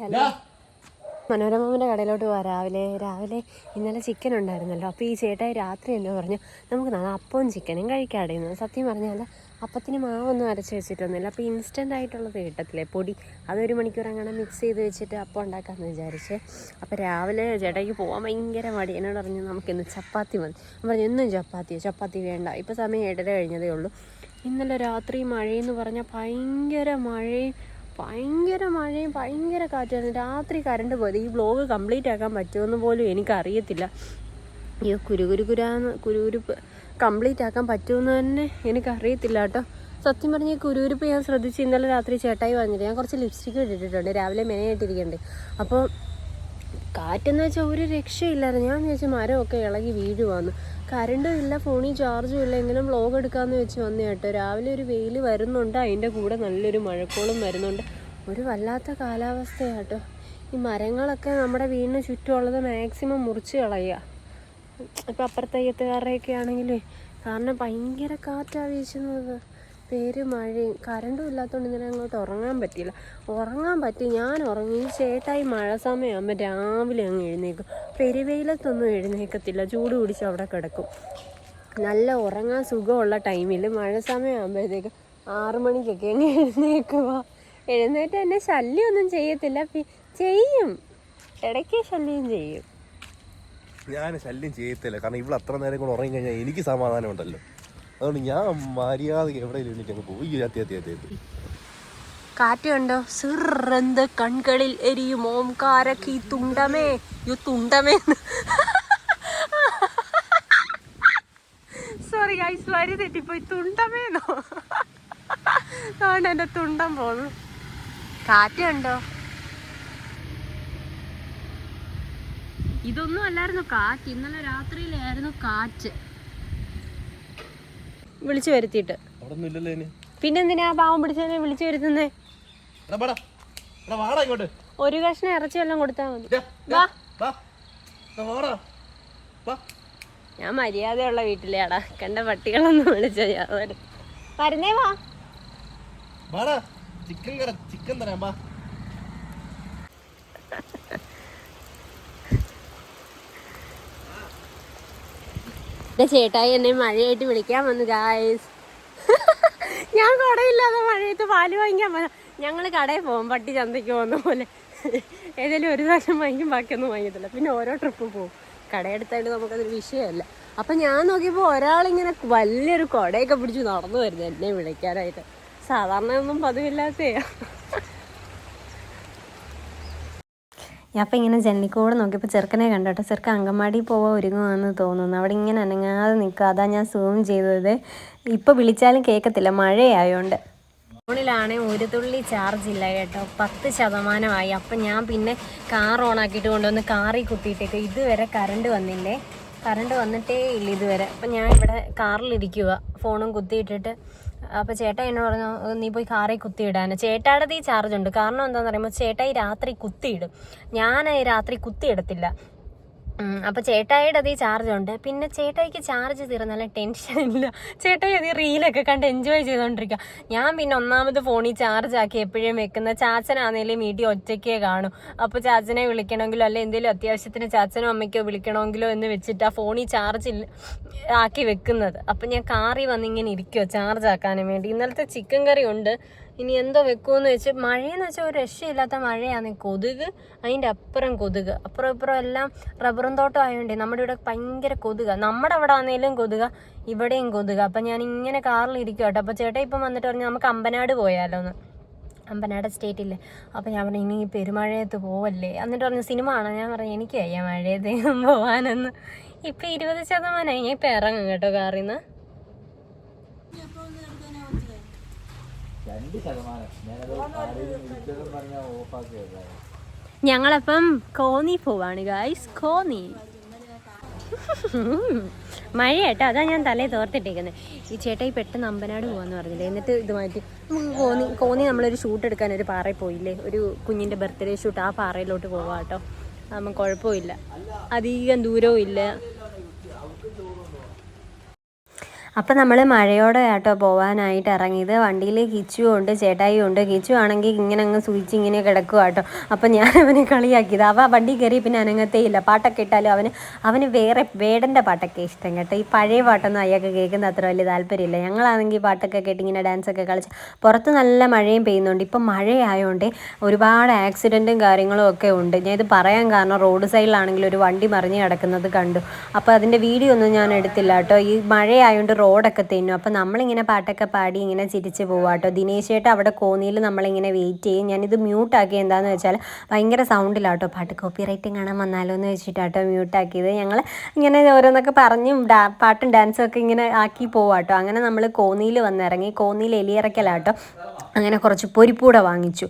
Hello. മനോരമയുടെ കടയിലോട്ട് പോവാം. രാവിലെ രാവിലെ ഇന്നലെ ചിക്കൻ ഉണ്ടായിരുന്നല്ലോ. അപ്പോൾ ഈ ചേട്ടായി രാത്രി എന്നെ പറഞ്ഞു നമുക്ക് നാളെ അപ്പവും ചിക്കനും കഴിക്കാടിയിരുന്നു സത്യം പറഞ്ഞാൽ അപ്പത്തിന് മാവൊന്നും അരച്ച് വെച്ചിട്ടൊന്നുമില്ല. അപ്പോൾ ഇൻസ്റ്റന്റ് ആയിട്ടുള്ളത് കിട്ടത്തില്ലേ പൊടി. അതൊരു മണിക്കൂർ അങ്ങനെ മിക്സ് ചെയ്ത് വെച്ചിട്ട് അപ്പം ഉണ്ടാക്കാമെന്ന് വിചാരിച്ച്. അപ്പോൾ രാവിലെ ചേട്ടായിക്ക് പോകാൻ ഭയങ്കര മടി. എന്നോട് പറഞ്ഞു നമുക്കിന്ന് ചപ്പാത്തി മതി. പറഞ്ഞു എന്നും ചപ്പാത്തിയോ? ചപ്പാത്തി വേണ്ട. ഇപ്പോൾ സമയം ഏഴര കഴിഞ്ഞതേ ഉള്ളൂ. ഇന്നലെ രാത്രി മഴയെന്ന് പറഞ്ഞാൽ ഭയങ്കര മഴയും ഭയങ്കര മഴയും ഭയങ്കര കാറ്റായിരുന്നു രാത്രി കറണ്ട് പോയത്. ഈ വ്ലോഗ് കംപ്ലീറ്റ് ആക്കാൻ പറ്റുമെന്ന് പോലും എനിക്കറിയത്തില്ല. അയ്യോ കുരുകുരുകുരാന്ന് കുരുകുരുപ്പ് കംപ്ലീറ്റ് ആക്കാൻ പറ്റുമെന്ന് തന്നെ എനിക്കറിയത്തില്ല കേട്ടോ. സത്യം പറഞ്ഞ ഈ കുരുകുരുപ്പ് ഞാൻ ശ്രദ്ധിച്ച് ഇന്നലെ രാത്രി ചേട്ടായി വന്നിട്ട് ഞാൻ കുറച്ച് ലിപ്സ്റ്റിക്ക് ഇട്ടിട്ടുണ്ട്. രാവിലെ മെനയായിട്ടിരിക്കണ്ടേ അപ്പോൾ കാറ്റെന്ന് വെച്ചാൽ ഒരു രക്ഷയില്ലായിരുന്നു. ഞാൻ വിചാരിച്ചു മരമൊക്കെ ഇളകി വീഴുവാന്ന്. കറണ്ടും ഇല്ല ഫോണിൽ ചാർജും ഇല്ല എങ്കിലും വ്ലോഗ് എടുക്കാമെന്ന് വെച്ച് വന്നു കേട്ടോ. രാവിലെ ഒരു വെയിൽ വരുന്നുണ്ട് അതിന്റെ കൂടെ നല്ലൊരു മഴക്കോളും വരുന്നുണ്ട്. ഒരു വല്ലാത്ത കാലാവസ്ഥയാട്ടോ ഈ മരങ്ങളൊക്കെ നമ്മുടെ വീടിന് ചുറ്റുമുള്ളത് മാക്സിമം മുറിച്ച് കളയുക ഇപ്പം അപ്പുറത്തെ അയ്യത്തുകാരുടെയൊക്കെ ആണെങ്കിലേ കാരണം ഭയങ്കര കാറ്റാണ് വീശുന്നത്. പേര് മഴയും. കറണ്ടും ഇല്ലാത്തതുകൊണ്ട് ഇന്നലെ അങ്ങോട്ട് ഉറങ്ങാൻ പറ്റിയില്ല. ഉറങ്ങാൻ പറ്റി. ഞാൻ ഉറങ്ങി. ചേട്ടായി മഴ സമയമാകുമ്പോൾ രാവിലെ അങ്ങ് എഴുന്നേക്കും. പെരുവെയിലത്തൊന്നും എഴുന്നേക്കത്തില്ല. ചൂട് പിടിച്ച് അവിടെ കിടക്കും. നല്ല ഉറങ്ങാൻ സുഖമുള്ള ടൈമിൽ മഴ സമയമാകുമ്പോഴത്തേക്ക് ആറു മണിക്കൊക്കെ അങ്ങ് എഴുന്നേക്കുക എഴുന്നേറ്റ് എന്നെ ശല്യമൊന്നും ചെയ്യത്തില്ല. ചെയ്യും. ഇടയ്ക്ക് ശല്യം ചെയ്യും. ഞാൻ ശല്യം ചെയ്യത്തില്ല. കാരണം ഇവിടെ അത്ര നേരം കൂടെ ഉറങ്ങി കഴിഞ്ഞാൽ എനിക്ക് സമാധാനം ഉണ്ടല്ലോ അതുകൊണ്ട് ഞാൻ മര്യാദ എവിടെയെങ്കിലും എനിക്ക് അങ്ങ് പോയി. അത്തി അത്തി കാറ്റുണ്ടോ സിറന്ത് കൺകളിൽ എരിയും ഓംകാരക്കി തുണ്ടമേ. യു തുണ്ടമേ സോറി ഗൈസ് വരി തെറ്റിപ്പോയി. തുണ്ടമേന്നോ അതുകൊണ്ട് എന്റെ തുണ്ടം പോന്നു. കാറ്റുണ്ടോ ഇതൊന്നും അല്ലായിരുന്നു കാറ്റ്. ഇന്നലെ രാത്രിയിലായിരുന്നു കാറ്റ്. വിളിച്ചു വരുത്തിയിട്ട്. പിന്നെന്തിനാ പാവം പിടിച്ചതിനെ വിളിച്ചു വരുത്തുന്നേ? ഒരു കഷ്ണം ഇറച്ചി വല്ലതും കൊടുത്താൽ മതി. ഞാൻ മര്യാദയുള്ള വീട്ടിലെയാടാ. കണ്ട പട്ടികളൊന്നും വിളിച്ച ഞാൻ വരും. വരുന്നേ വാ. വാടാ. ചിക്കൻ ചിക്കൻ തരാം എന്റെ ചേട്ടായി എന്നെ മഴയായിട്ട് വിളിക്കാൻ വന്നു ഗായ്സ് ഞാൻ കടയില്ലാതെ മഴയത്ത് പാൽ വാങ്ങിക്കാൻ വന്ന ഞങ്ങൾ കടയിൽ പോകും പട്ടി ചന്തയ്ക്ക് പോകുന്ന പോലെ. ഏതെങ്കിലും ഒരു പ്രാവശ്യം വാങ്ങിക്കും ബാക്കിയൊന്നും വാങ്ങിയത്തില്ല പിന്നെ ഓരോ ട്രിപ്പ് പോകും കടയെടുത്തായിട്ട് നമുക്കതൊരു വിഷയമല്ല. അപ്പം ഞാൻ നോക്കിയപ്പോൾ ഒരാളിങ്ങനെ വലിയൊരു കുടയൊക്കെ പിടിച്ച് നടന്നു വരുന്നു എന്നെ വിളിക്കാനായിട്ട്. സാധാരണ ഒന്നും പതിവില്ലാത്തയാ ഞാൻ അപ്പം ഇങ്ങനെ ജനലിക്കൂടെ നോക്കിയപ്പോൾ ചെറുക്കനെ കണ്ടു കേട്ടോ. ചെറുക്കൻ അങ്കമാടി പോവാൻ ഒരുങ്ങുമെന്ന് തോന്നുന്നു. അവിടെ ഇങ്ങനെ അനങ്ങാതെ നിൽക്കുക. അതാ ഞാൻ സൂം ചെയ്തത്. ഇപ്പോൾ വിളിച്ചാലും കേൾക്കത്തില്ല. മഴയായോണ്ട്. ഫോണിലാണെ ഒരു തുള്ളി ചാർജ് ഇല്ല കേട്ടോ. പത്ത് ശതമാനമായി. അപ്പം ഞാൻ പിന്നെ കാർ ഓൺ ആക്കിയിട്ട് കൊണ്ടുവന്ന് കാറിൽ കുത്തിയിട്ടേക്ക്. ഇതുവരെ കറണ്ട് വന്നില്ലേ? കറണ്ട് വന്നിട്ടേ ഇല്ല ഇതുവരെ. അപ്പം ഞാൻ ഇവിടെ കാറിലിരിക്കുക ഫോണും കുത്തിയിട്ടിട്ട് അപ്പോൾ ചേട്ട എന്നോട് പറഞ്ഞു നീ പോയി കാറിൽ കുത്തിയിടാൻ. ചേട്ടായുടെ ഈ ചാർജ് ഉണ്ട്. കാരണം എന്താണെന്ന് പറയുമ്പോൾ ചേട്ടായി രാത്രി കുത്തിയിടും. ഞാൻ രാത്രി കുത്തിയിടത്തില്ല. ഉം, അപ്പൊ ചേട്ടായിയുടെ അതീ ചാർജ് ഉണ്ട്. പിന്നെ ചേട്ടായിക്ക് ചാർജ് തീർന്നാലും ടെൻഷൻ ഇല്ല. ചേട്ടായി അതീ റീലൊക്കെ കണ്ട് എൻജോയ് ചെയ്തോണ്ടിരിക്കുക ഞാൻ പിന്നെ ഒന്നാമത് ഫോണിൽ ചാർജ് ആക്കി എപ്പോഴും വെക്കുന്ന. ചാച്ചനാണെങ്കിലും വീട്ടിൽ ഒറ്റയ്ക്കേ കാണും. അപ്പോൾ ചാച്ചനെ വിളിക്കണമെങ്കിലോ അല്ലെ എന്തെങ്കിലും അത്യാവശ്യത്തിന് ചാച്ചനോ അമ്മയ്ക്കോ വിളിക്കണമെങ്കിലോ എന്ന് വെച്ചിട്ട് ആ ഫോണിൽ ചാർജ് ആക്കി വെക്കുന്നത്. അപ്പം ഞാൻ കാറി വന്നിങ്ങനെ ഇരിക്കുമോ ചാർജ് ആക്കാനും വേണ്ടി. ഇന്നലത്തെ ചിക്കൻ കറി ഉണ്ട്. ഇനി എന്തോ വെക്കുമെന്ന് വെച്ച് മഴയെന്ന് വെച്ചാൽ ഒരു രക്ഷയില്ലാത്ത മഴയാണ് കൊതുക്. അതിന്റെ അപ്പുറം കൊതുക്. അപ്പുറം ഇപ്പുറം എല്ലാം റബ്ബറും തോട്ടം ആയതുകൊണ്ട് നമ്മുടെ ഇവിടെ ഭയങ്കര കൊതുക. നമ്മുടെ അവിടെ ആണെങ്കിലും കൊതുക ഇവിടെയും കൊതുക. അപ്പം ഞാൻ ഇങ്ങനെ കാറിൽ ഇരിക്കും കേട്ടോ. അപ്പോൾ ചേട്ടാ ഇപ്പം വന്നിട്ട് പറഞ്ഞു നമുക്ക് അമ്പനാട് പോയാലോ എന്ന് അമ്പനാട് സ്റ്റേറ്റില്ലേ അപ്പോൾ ഞാൻ പറഞ്ഞു ഇനി പെരുമഴയത്ത് പോവല്ലേ? എന്നിട്ട് പറഞ്ഞു സിനിമ ആണോ ഞാൻ പറഞ്ഞു എനിക്ക് മഴയത്ത് പോകാനെന്ന് ഇപ്പം ഇരുപത് ശതമാനമായി ഞാൻ ഇപ്പം ഇറങ്ങും കേട്ടോ കാറിൽ നിന്ന് ഞങ്ങളപ്പം കോന്നി പോവാണ് ഗായ്സ് കോന്നി. മഴ കേട്ടോ അതാ ഞാൻ തലേ തോർത്തിട്ടേക്കുന്നത് ഈ ചേട്ടായി പെട്ടെന്ന് അമ്പനാട് പോവാന്ന് പറഞ്ഞില്ലേ? എന്നിട്ട് ഇത് മാറ്റി. കോന്നി കോന്നി നമ്മളൊരു ഷൂട്ട് എടുക്കാൻ ഒരു പാറയിൽ പോയില്ലേ? ഒരു കുഞ്ഞിന്റെ ബർത്ത്ഡേ ഷൂട്ട് ആ പാറയിലോട്ട് പോവാം കേട്ടോ അപ്പം കുഴപ്പമില്ല. അധികം ദൂരവും ഇല്ല. അപ്പം നമ്മൾ മഴയോടെ ആട്ടോ പോകാനായിട്ട് ഇറങ്ങിയത്. വണ്ടിയിൽ കിച്ചു ഉണ്ട് ചേട്ടായി ഉണ്ട്. കിച്ചു ആണെങ്കിൽ ഇങ്ങനെ അങ്ങ് സൂചിച്ച് ഇങ്ങനെ കിടക്കുക കേട്ടോ അപ്പം ഞാൻ അവനെ കളിയാക്കിയത്. അവ വണ്ടി കയറി പിന്നെ അനങ്ങത്തേ ഇല്ല. പാട്ടൊക്കെ ഇട്ടാലും അവന് അവന് വേറെ വേടന്റെ പാട്ടൊക്കെ ഇഷ്ടം കേട്ടോ. ഈ പഴയ പാട്ടൊന്നും അയാൾക്ക് കേൾക്കുന്ന അത്ര വലിയ താല്പര്യമില്ല. ഞങ്ങളാണെങ്കിൽ പാട്ടൊക്കെ കേട്ട് ഇങ്ങനെ ഡാൻസൊക്കെ കളിച്ച് പുറത്ത് നല്ല മഴയും പെയ്യുന്നുണ്ട്. ഇപ്പം മഴയായതുകൊണ്ട് ഒരുപാട് ആക്സിഡന്റും കാര്യങ്ങളും ഒക്കെ ഉണ്ട്. ഞാൻ ഇത് പറയാൻ കാരണം റോഡ് സൈഡിലാണെങ്കിൽ ഒരു വണ്ടി മറിഞ്ഞ് കിടക്കുന്നത് കണ്ടു. അപ്പോൾ അതിന്റെ വീഡിയോ ഒന്നും ഞാൻ എടുത്തില്ല കേട്ടോ ഈ മഴയായതുകൊണ്ട് റോഡൊക്കെ തെന്നു അപ്പോൾ നമ്മളിങ്ങനെ പാട്ടൊക്കെ പാടി ഇങ്ങനെ ചിരിച്ച് പോവാം കേട്ടോ ദിനേശ് ചേട്ടാ അവിടെ കോന്നിയിൽ നമ്മളിങ്ങനെ വെയിറ്റ് ചെയ്യും. ഞാനിത് മ്യൂട്ടാക്കി എന്താണെന്ന് വെച്ചാൽ ഭയങ്കര സൗണ്ടിലാട്ടോ പാട്ട് കോപ്പി റൈറ്റിംഗ് കാണാൻ വന്നാലോ എന്ന് വെച്ചിട്ടാട്ടോ മ്യൂട്ടാക്കിയത് ഞങ്ങൾ ഇങ്ങനെ ഓരോന്നൊക്കെ പറഞ്ഞും ഡാ പാട്ടും ഡാൻസും ഒക്കെ ഇങ്ങനെ ആക്കി പോവാട്ടോ. അങ്ങനെ നമ്മൾ കോന്നിയിൽ വന്നിറങ്ങി. കോന്നിയിൽ എലിയിറക്കലാട്ടോ. അങ്ങനെ കുറച്ച് പൊരിപ്പൂടെ വാങ്ങിച്ചു.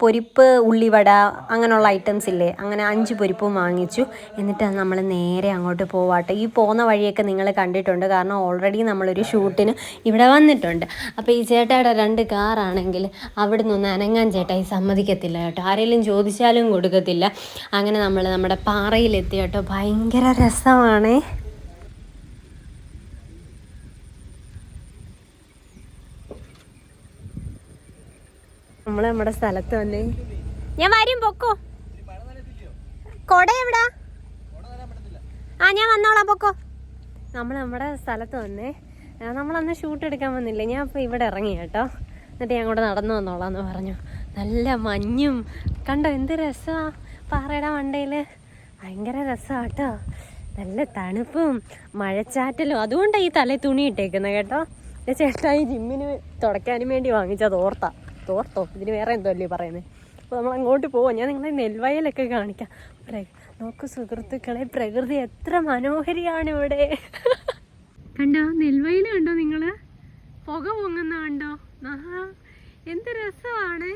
പൊരിപ്പ് ഉള്ളിവട അങ്ങനെയുള്ള ഐറ്റംസ് ഇല്ലേ? അങ്ങനെ അഞ്ച് പൊരിപ്പും വാങ്ങിച്ചു. എന്നിട്ട് നമ്മൾ നേരെ അങ്ങോട്ട് പോവാട്ടോ. ഈ പോകുന്ന വഴിയൊക്കെ നിങ്ങൾ കണ്ടിട്ടുണ്ട്. കാരണം ഓൾറെഡി നമ്മളൊരു ഷൂട്ടിന് ഇവിടെ വന്നിട്ടുണ്ട്. അപ്പോൾ ഈ ചേട്ടായുടെ രണ്ട് കാറാണെങ്കിൽ അവിടെ നിന്ന് അനങ്ങാൻ ചേട്ടായി സമ്മതിക്കത്തില്ല കേട്ടോ. ആരെങ്കിലും ചോദിച്ചാലും കൊടുക്കത്തില്ല. അങ്ങനെ നമ്മൾ നമ്മുടെ പാറയിലെത്തി കേട്ടോ. ഭയങ്കര രസമാണേ. നമ്മൾ നമ്മുടെ സ്ഥലത്ത് വന്നേ. ഞാൻ വരും പൊക്കോ. കൊട എവിടാ? ആ ഞാൻ വന്നോളാം പൊക്കോ. നമ്മൾ നമ്മുടെ സ്ഥലത്ത് വന്നേ. നമ്മളന്ന് ഷൂട്ട് എടുക്കാൻ വന്നില്ല? ഞാൻ അപ്പോൾ ഇവിടെ ഇറങ്ങി കേട്ടോ. എന്നിട്ട് ഞാൻ കൂടെ നടന്നു വന്നോളാന്ന് പറഞ്ഞു. നല്ല മഞ്ഞും കണ്ടോ എന്ത് രസമാ പാറയുടെ മണ്ടയിൽ ഭയങ്കര രസമാണ് കേട്ടോ. നല്ല തണുപ്പും മഴച്ചാറ്റലും. അതുകൊണ്ടാണ് ഈ തലയിൽ തുണി ഇട്ടേക്കുന്നത് കേട്ടോ. എന്റെ ചേട്ടാ ഈ ജിമ്മിന് തുടയ്ക്കാനും വേണ്ടി വാങ്ങിച്ച ഓർത്താ. തോർത്തോ ഇതിന് വേറെ എന്തോ അല്ലേ പറയുന്നത് അപ്പോൾ നമ്മൾ അങ്ങോട്ട് പോവാം. ഞാൻ നിങ്ങളെ നെൽവയലൊക്കെ കാണിക്കാം. നോക്കൂ സുഹൃത്തുക്കളെ പ്രകൃതി എത്ര മനോഹരിയാണ് ഇവിടെ. കണ്ടോ നെൽവയല കണ്ടോ നിങ്ങൾ പുക പൊങ്ങുന്ന കണ്ടോ? ആഹാ എന്ത് രസമാണ്.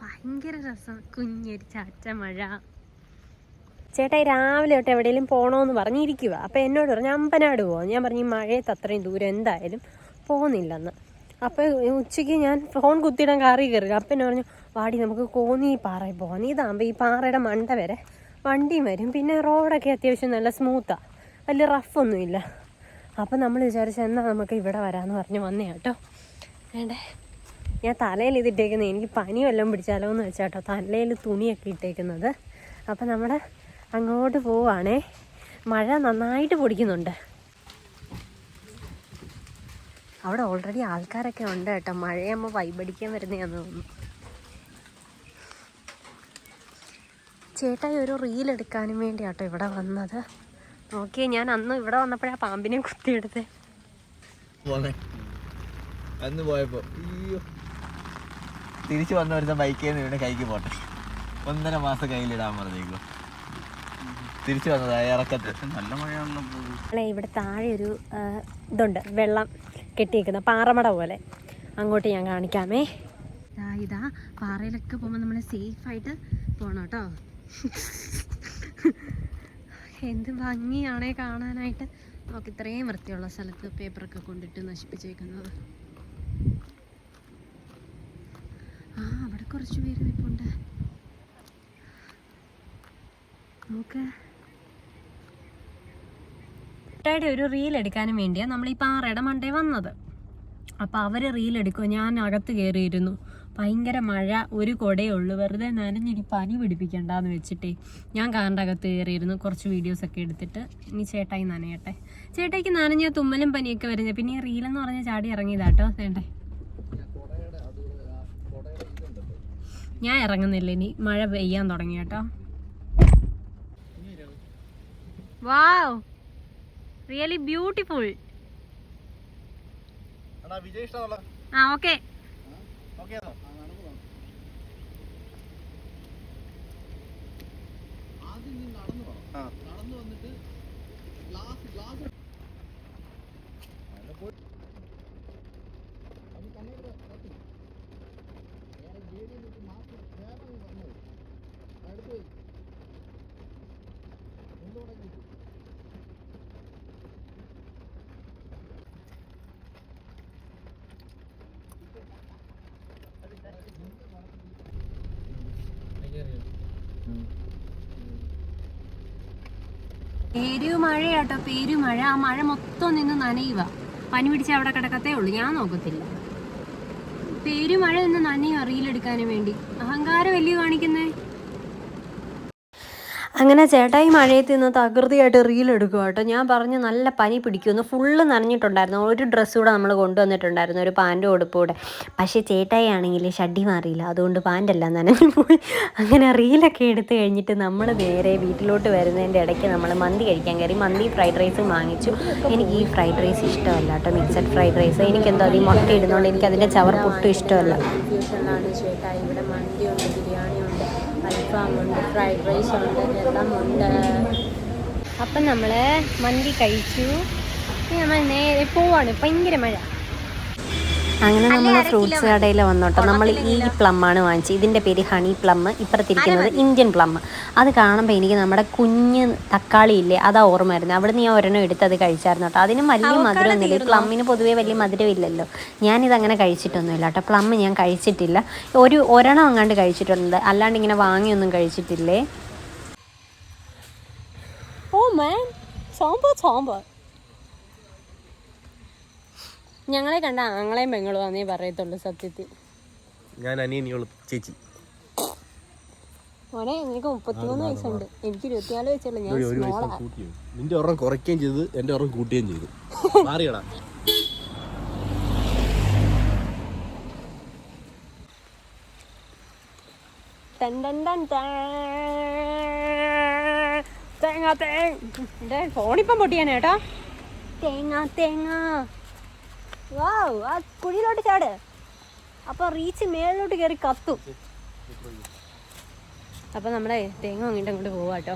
ഭയങ്കര രസം. കുഞ്ഞൊരു ചാറ്റ മഴ. ചേട്ടായി രാവിലെ തൊട്ട് എവിടെയെങ്കിലും പോകണമെന്ന് പറഞ്ഞിരിക്കുക അപ്പോൾ എന്നോട് പറഞ്ഞു അമ്പനാട് പോകാം ഞാൻ പറഞ്ഞു ഈ മഴയത്ത് അത്രയും ദൂരം എന്തായാലും പോകുന്നില്ലെന്ന് അപ്പോൾ ഉച്ചയ്ക്ക് ഞാൻ ഫോൺ കുത്തിയിടാൻ കാറി കയറി. അപ്പം എന്നെ പറഞ്ഞു വാടി നമുക്ക് കോന്നി പാറയിൽ പോകാം ഇതാകുമ്പോൾ ഈ പാറയുടെ മണ്ട വരെ വണ്ടിയും വരും. പിന്നെ റോഡൊക്കെ അത്യാവശ്യം നല്ല സ്മൂത്താണ് വലിയ റഫൊന്നുമില്ല അപ്പം നമ്മൾ വിചാരിച്ച എന്നാൽ നമുക്ക് ഇവിടെ വരാമെന്ന് പറഞ്ഞ് വന്നേ കേട്ടോ. വേണ്ടേ? ഞാൻ തലയിൽ ഇതിട്ടേക്കുന്നത് എനിക്ക് പനി വല്ലതും പിടിച്ചാലോ എന്ന് വെച്ചാട്ടോ തലയിൽ തുണിയൊക്കെ ഇട്ടേക്കുന്നത്. അപ്പം നമ്മൾ അങ്ങോട്ട് പോവാണേ. മഴ നന്നായിട്ട് പൊടിക്കുന്നുണ്ട്. അവിടെ ഓൾറെഡി ആൾക്കാരൊക്കെ ഉണ്ട് കേട്ടോ. മഴയാകുമ്പോൾ വൈബടിക്കാൻ വരുന്നതാണെന്ന് തോന്നുന്നു. ചേട്ടായി ഒരു റീൽ എടുക്കാനും വേണ്ടി ആട്ടോ ഇവിടെ വന്നത്. നോക്കിയേ ഞാൻ അന്ന് ഇവിടെ വന്നപ്പോഴാ പാമ്പിനെ കുത്തിയെടുത്ത്. അന്ന് പോയപ്പോ അയ്യോ. തിരിച്ചു വന്ന വരുന്ന ബൈക്കിൽ നിന്ന് ഇവിടെ കൈക്ക് പോട്ടെ. ഒന്നര മാസം കയ്യിലിടാൻ പറഞ്ഞേക്കോ. തിരിച്ചു വന്നതാ ഇറക്കത്ത്. നല്ല മഴയാണല്ലോ ഇവിടെ താഴെ ഒരു ഇതുണ്ട് വെള്ളം കെട്ടിയേക്കുന്ന പാറമട പോലെ. അങ്ങോട്ട് ഞാൻ കാണിക്കാമേ. ഇതാ ഇതാ പാറയിലൊക്കെ പോകുമ്പോൾ നമ്മൾ സേഫായിട്ട് പോകണം കേട്ടോ. എന്ത് ഭംഗിയാണേ കാണാനായിട്ട്. നമുക്ക് ഇത്രയും വൃത്തിയുള്ള സ്ഥലത്ത് പേപ്പറൊക്കെ കൊണ്ടിട്ട് നശിപ്പിച്ചേക്കുന്നത്. ആ അവിടെ കുറച്ച് പേര് നിൽപ്പുണ്ട്. നമുക്ക് ചേട്ടായുടെ ഒരു റീൽ എടുക്കാനും വേണ്ടിയാണ് നമ്മൾ ഈ പാറയുടെ മണ്ടേ വന്നത്. അപ്പോൾ അവർ റീൽ എടുക്കുക ഞാൻ അകത്ത് കയറിയിരുന്നു ഭയങ്കര മഴ ഒരു കൊടേ ഉള്ളൂ വെറുതെ നനഞ്ഞിനി പനി പിടിപ്പിക്കണ്ടെന്ന് വെച്ചിട്ടേ ഞാൻ കാറിന്റെ അകത്ത് കയറിയിരുന്നു. കുറച്ച് വീഡിയോസൊക്കെ എടുത്തിട്ട് ഇനി ചേട്ടായി നനയട്ടെ. ചേട്ടായിക്ക് നനഞ്ഞ തുമ്മലും പനിയൊക്കെ വരുന്നത് പിന്നെ ഈ റീലെന്ന് പറഞ്ഞ ചാടി ഇറങ്ങിയതാട്ടോ വേണ്ടേ? ഞാൻ ഇറങ്ങുന്നില്ല ഇനി. മഴ പെയ്യാൻ തുടങ്ങി കേട്ടോ. വാവ് റിയലി ബ്യൂട്ടിഫുൾ ഓക്കെ അതോ നീ നടന്നു നടന്നു വന്നിട്ട് ഗ്ലാസ് ഗ്ലാസ് പോയി. പേരു മഴയാട്ടോ പേരു മഴ ആ മഴ മൊത്തം നിന്ന് നനയുക. പനി പിടിച്ച് അവിടെ കിടക്കത്തേ ഉള്ളൂ. ഞാൻ നോക്കത്തില്ല. പേരു മഴ നിന്ന് നനയുക റീലെടുക്കാനും വേണ്ടി. അഹങ്കാരം വലിയ കാണിക്കുന്നേ അങ്ങനെ ചേട്ടായി മഴയത്ത് നിന്ന് തകൃതിയായിട്ട് റീൽ എടുക്കുക കേട്ടോ. ഞാൻ പറഞ്ഞു നല്ല പനി പിടിക്കുമെന്ന് ഫുള്ള് നനഞ്ഞിട്ടുണ്ടായിരുന്നു. ഒരു ഡ്രസ്സ് കൂടെ നമ്മൾ കൊണ്ടുവന്നിട്ടുണ്ടായിരുന്നു. ഒരു പാന്റും ഉടുപ്പൂടെ പക്ഷേ ചേട്ടായി ആണെങ്കിൽ ഷഡ്ഡി മാറിയില്ല. അതുകൊണ്ട് പാന്റെല്ലാം നനഞ്ഞു പോയി. അങ്ങനെ റീലൊക്കെ എടുത്ത് കഴിഞ്ഞിട്ട് നമ്മൾ നേരെ വീട്ടിലോട്ട് വരുന്നതിന്റെ ഇടയ്ക്ക് നമ്മൾ മന്തി കഴിക്കാൻ കയറി. മന്തി ഫ്രൈഡ് റൈസ് വാങ്ങിച്ചു. എനിക്ക് ഈ ഫ്രൈഡ് റൈസ് ഇഷ്ടമല്ല കേട്ടോ. മിക്സഡ് ഫ്രൈഡ് റൈസ് എനിക്കെന്തോ അത് മുട്ട ഇടുന്നതുകൊണ്ട് എനിക്ക് അതിന്റെ പുട്ടും ഇഷ്ടമല്ല. ചേട്ടായി ഇവിടെ മന്തി അൽഫാമുണ്ട് ഫ്രൈഡ് റൈസ് ഉണ്ട് എല്ലാം ഉണ്ട് അപ്പം നമ്മൾ മന്തി കഴിച്ചു ഇനി നമ്മൾ നേരെ പോവാണ് ഭയങ്കര മഴ അങ്ങനെ നമ്മൾ ഫ്രൂട്ട്സ് കടയിൽ വന്നോട്ടോ നമ്മൾ ഈ പ്ലം ആണ് വാങ്ങിച്ചത്. ഇതിന്റെ പേര് ഹണി പ്ലം. ഇപ്പുറത്തിരിക്കുന്നത് ഇന്ത്യൻ പ്ലം. അത് കാണുമ്പോൾ എനിക്ക് നമ്മുടെ കുഞ്ഞ് തക്കാളി ഇല്ലേ അതാ ഓർമ്മ വരുന്നത് അവിടെ നിന്ന് ഞാൻ ഒരെണ്ണം എടുത്ത് അത് കഴിച്ചായിരുന്നു കേട്ടോ. അതിന് വലിയ മധുരമൊന്നുമില്ല. ഈ പ്ലമ്മിന് പൊതുവേ വലിയ മധുരമില്ലല്ലോ. ഞാനിതങ്ങനെ കഴിച്ചിട്ടൊന്നുമില്ല കേട്ടോ. പ്ലം ഞാൻ കഴിച്ചിട്ടില്ല. ഒരു ഒരെണ്ണം അങ്ങാണ്ട് കഴിച്ചിട്ടുണ്ട്. അല്ലാണ്ട് ഇങ്ങനെ വാങ്ങിയൊന്നും കഴിച്ചിട്ടില്ലേ? ഓ മാം സാമ്പാർ സാമ്പാർ. ഞങ്ങളെ കണ്ട ആങ്ങളെയും പെങ്ങളും ആന്നേ പറയത്തുള്ളൂ സത്യത്തിൽ. ഞാൻ അനിയനിയോൾ ചേച്ചി. മോനെ എനിക്ക് മുപ്പത്തിമൂന്ന് വയസ്സുണ്ട്. എനിക്ക് ഇരുപത്തിനാല് വയസ്സുള്ളൂ ഞാൻ ഒരു വയസ്സ് കൂട്ടിയോ? നിന്റെ ഒരെണ്ണം കുറയ്ക്കുകയും ചെയ്ത് എന്റെ ഒരെണ്ണം കൂട്ടുകയും ചെയ്തു. മാറിയടാ. ടൻ ടൻ ടൻ ടൻ. തേങ്ങ തേങ്ങ. ഫോണിപ്പം പൊട്ടിയാനേട്ടാ തേങ്ങ തേങ്ങ. വാവ് ആ കുഴിയിലോട്ട് ചാട്. അപ്പൊ റീച്ച് മേളിലോട്ട് കയറി കത്തും. അപ്പൊ നമ്മളെ തേങ്ങ അങ്ങോട്ട് അങ്ങോട്ട് പോവാട്ടോ.